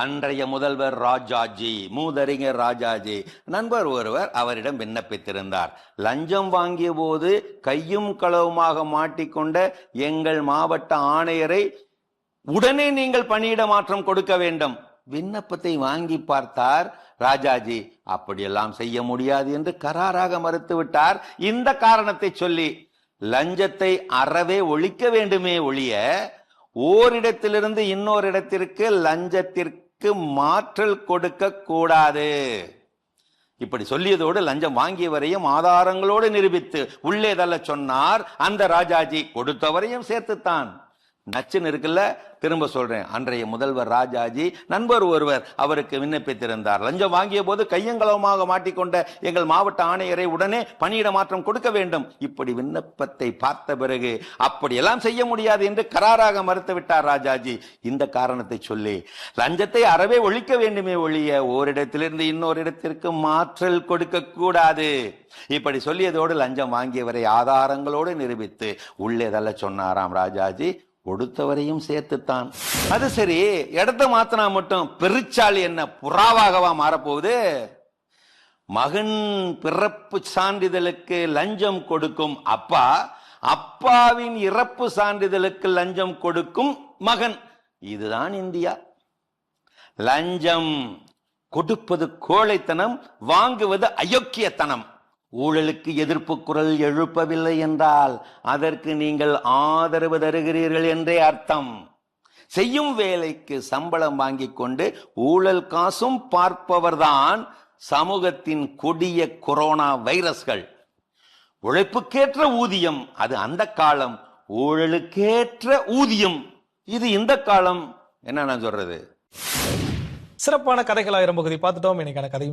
அன்றைய முதல்வர் ராஜாஜி மூதறிஞர் ராஜாஜி நண்பர் ஒருவர் அவரிடம் விண்ணப்பித்திருந்தார். லஞ்சம் வாங்கிய போது கையும் களவுமாக மாட்டிக்கொண்ட எங்கள் மாவட்ட ஆணையரை உடனே நீங்கள் பணியிட மாற்றம் கொடுக்க வேண்டும். விண்ணப்பத்தை வாங்கி பார்த்தார் ராஜாஜி. அப்படியெல்லாம் செய்ய முடியாது என்று கராராக மறுத்துவிட்டார் இந்த காரணத்தை சொல்லி லஞ்சத்தை அறவே ஒழிக்க வேண்டுமே ஒழிய ஓரிடத்திலிருந்து இன்னொரு இடத்திற்கு லஞ்சத்திற்கு மாற்றல் கொடுக்க கூடாது. இப்படி சொல்லியதோடு லஞ்சம் வாங்கியவரையும் ஆதாரங்களோடு நிரூபித்து உள்ளே தள்ள சொன்னார் அந்த ராஜாஜி. கொடுத்தவரையும் சேர்த்துத்தான். நச்சுன்னு இருக்குல்ல? திரும்ப சொல்றேன். அன்றைய முதல்வர் ராஜாஜி நண்பர் ஒருவர் அவருக்கு விண்ணப்பித்திருந்தார். லஞ்சம் வாங்கிய போது கையங்களவுமாக மாட்டிக்கொண்ட எங்கள் மாவட்ட ஆணையரை உடனே பணியிட மாற்றம் கொடுக்க வேண்டும். இப்படி விண்ணப்பத்தை பார்த்த பிறகு அப்படியெல்லாம் செய்ய முடியாது என்று கராராக மறுத்து விட்டார் ராஜாஜி. இந்த காரணத்தை சொல்லி லஞ்சத்தை அறவே ஒழிக்க வேண்டுமே ஒழிய ஓரிடத்திலிருந்து இன்னொரு இடத்திற்கு மாற்றல் கொடுக்க கூடாது. இப்படி சொல்லியதோடு லஞ்சம் வாங்கியவரை ஆதாரங்களோடு நிரூபித்து உள்ளே தள்ள சொன்னாராம் ராஜாஜி. கொடுத்தவரையும் சேர்த்துத்தான். அது சரி இடத்த மாத்தினா மட்டும் பெருச்சாளி என்ன புறாவாகவா மாறப்போகுது? மகன் பிறப்பு சான்றிதழுக்கு லஞ்சம் கொடுக்கும் அப்பா அப்பாவின் இறப்பு சான்றிதழுக்கு லஞ்சம் கொடுக்கும் மகன். இதுதான் இந்தியா. லஞ்சம் கொடுப்பது கோழைத்தனம் வாங்குவது அயோக்கியத்தனம். ஊழலுக்கு எதிர்ப்பு குரல் எழுப்பவில்லை என்றால் அதற்கு நீங்கள் ஆதரவு தருகிறீர்கள் என்றே அர்த்தம். செய்யும் வேலைக்கு சம்பளம் வாங்கிக் கொண்டு ஊழல் காசும் பார்ப்பவர்தான் சமூகத்தின் கொடிய கொரோனா வைரஸ்கள். உழைப்புக்கேற்ற ஊதியம் அது அந்த காலம். ஊழலுக்கேற்ற ஊதியம் இது இந்த காலம். என்ன நான் சொல்றது? சிறப்பான கதைகள் ஆயிரம் பகுதி. பார்த்துட்டோம். இன்னைக்கான கதையும்